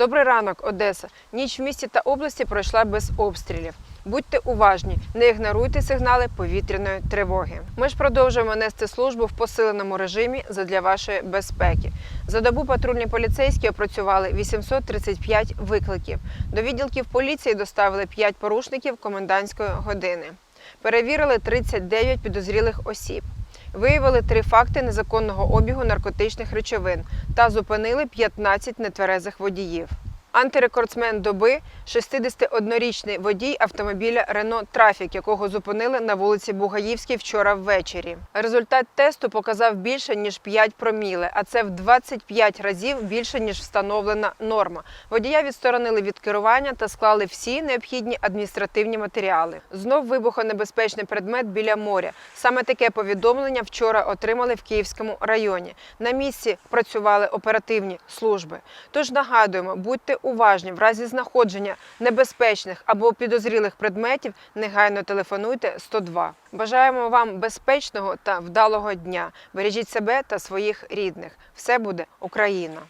Добрий ранок, Одеса. Ніч в місті та області пройшла без обстрілів. Будьте уважні, не ігноруйте сигнали повітряної тривоги. Ми ж продовжуємо нести службу в посиленому режимі задля вашої безпеки. За добу патрульні поліцейські опрацювали 835 викликів. До відділків поліції доставили 5 порушників комендантської години. Перевірили 39 підозрілих осіб. Виявили три факти незаконного обігу наркотичних речовин та зупинили 15 нетверезих водіїв. Антирекордсмен доби 61-річний водій автомобіля Рено Трафік, якого зупинили на вулиці Бугаївській вчора ввечері. Результат тесту показав більше ніж 5 проміле, а це в 25 разів більше ніж встановлена норма. Водія відсторонили від керування та склали всі необхідні адміністративні матеріали. Знов вибухонебезпечний предмет біля моря. Саме таке повідомлення вчора отримали в Київському районі. На місці працювали оперативні служби. Тож нагадуємо, будьте уважні в разі знаходження небезпечних або підозрілих предметів. Негайно телефонуйте 102. Бажаємо вам безпечного та вдалого дня. Бережіть себе та своїх рідних. Все буде Україна!